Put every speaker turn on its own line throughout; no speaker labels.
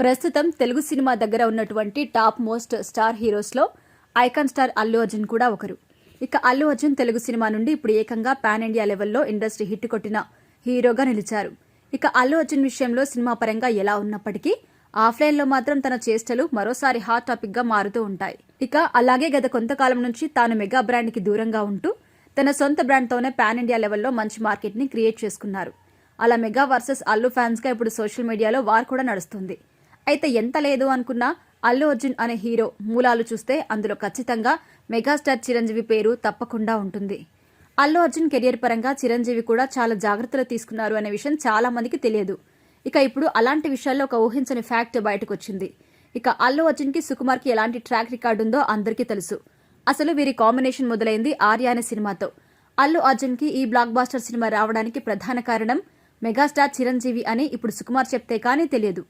ప్రస్తుతం తెలుగు సినిమా దగ్గర ఉన్నటువంటి టాప్ మోస్ట్ స్టార్ హీరోస్లో ఐకాన్ స్టార్ అల్లు అర్జున్ కూడా ఒకరు. ఇక అల్లు అర్జున్ తెలుగు సినిమా నుండి ఇప్పుడు ఏకంగా పాన్ ఇండియా లెవెల్లో ఇండస్ట్రీ హిట్ కొట్టిన హీరోగా నిలిచారు. ఇక అల్లు అర్జున్ విషయంలో సినిమా పరంగా ఎలా ఉన్నప్పటికీ ఆఫ్లైన్లో మాత్రం తన చేష్టలు మరోసారి హాట్ టాపిక్గా మారుతూ ఉంటాయి. ఇక అలాగే గత కొంతకాలం నుంచి తాను మెగా బ్రాండ్కి దూరంగా ఉంటూ తన సొంత బ్రాండ్తోనే పాన్ ఇండియా లెవెల్లో మంచి మార్కెట్ని క్రియేట్ చేసుకున్నారు. అలా మెగా వర్సెస్ అల్లు ఫ్యాన్స్గా ఇప్పుడు సోషల్ మీడియాలో వార్ కూడా నడుస్తుంది. అయితే ఎంత లేదు అనుకున్నా అల్లు అర్జున్ అనే హీరో మూలాలు చూస్తే అందులో ఖచ్చితంగా మెగాస్టార్ చిరంజీవి పేరు తప్పకుండా ఉంటుంది. అల్లు అర్జున్ కెరియర్ పరంగా చిరంజీవి కూడా చాలా జాగ్రత్తలు తీసుకున్నారు అనే విషయం చాలా మందికి తెలియదు. ఇక ఇప్పుడు అలాంటి విషయాల్లో ఒక ఊహించని ఫ్యాక్ట్ బయటకు వచ్చింది ఇక అల్లు అర్జున్కి సుకుమార్కి ఎలాంటి ట్రాక్ రికార్డు ఉందో అందరికీ తెలుసు. అసలు వీరి కాంబినేషన్ మొదలైంది ఆర్య అనే సినిమాతో. అల్లు అర్జున్కి ఈ బ్లాక్ బాస్టర్ సినిమా రావడానికి ప్రధాన కారణం మెగాస్టార్ చిరంజీవి అని ఇప్పుడు సుకుమార్ చెప్తే కానీ తెలియదు.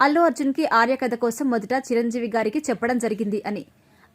అల్లు అర్జున్కి ఆర్య కథ కోసం మొదట చిరంజీవి గారికి చెప్పడం జరిగింది అని.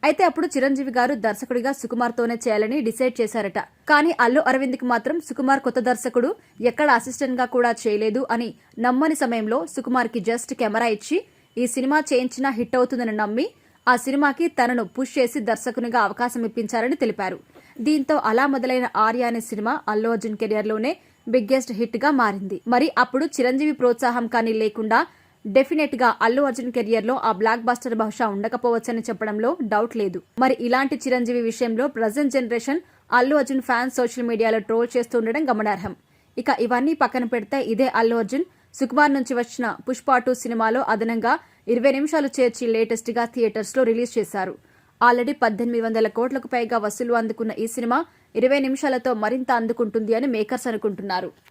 అయితే అప్పుడు చిరంజీవి గారు దర్శకుడిగా సుకుమార్ తోనే చేయాలని డిసైడ్ చేశారట. కానీ అల్లు అరవింద్కి మాత్రం సుకుమార్ కొత్త దర్శకుడు ఎక్కడ అసిస్టెంట్గా కూడా చేయలేదు అని నమ్మని సమయంలో సుకుమార్కి జస్ట్ కెమెరా ఇచ్చి ఈ సినిమా చేయించినా హిట్ అవుతుందని నమ్మి ఆ సినిమాకి తనను పుష్ చేసి దర్శకునిగా అవకాశం ఇప్పించారని తెలిపారు. దీంతో అలా మొదలైన ఆర్య అనే సినిమా అల్లు అర్జున్ కెరియర్లోనే బిగ్గెస్ట్ హిట్గా మారింది. మరి అప్పుడు చిరంజీవి ప్రోత్సాహం కానీ లేకుండా డెఫినెట్గా అల్లు అర్జున్ కెరియర్లో ఆ బ్లాక్ బస్టర్ బహుశా ఉండకపోవచ్చని చెప్పడంలో డౌట్ లేదు. మరి ఇలాంటి చిరంజీవి విషయంలో present generation Allu Arjun fans social మీడియాలో ట్రోల్ చేస్తుండడం గమనార్హం. ఇక ఇవన్నీ పక్కన పెడితే ఇదే అల్లు అర్జున్ సుకుమార్ నుంచి వచ్చిన పుష్ప టూ సినిమాలో అదనంగా ఇరవై నిమిషాలు చేర్చి లేటెస్ట్గా థియేటర్స్లో రిలీజ్ చేశారు. ఆల్రెడీ పద్దెనిమిది వందల కోట్లకు పైగా వసూలు అందుకున్న ఈ సినిమా ఇరవై నిమిషాలతో మరింత అందుకుంటుంది అని మేకర్స్ అనుకుంటున్నారు.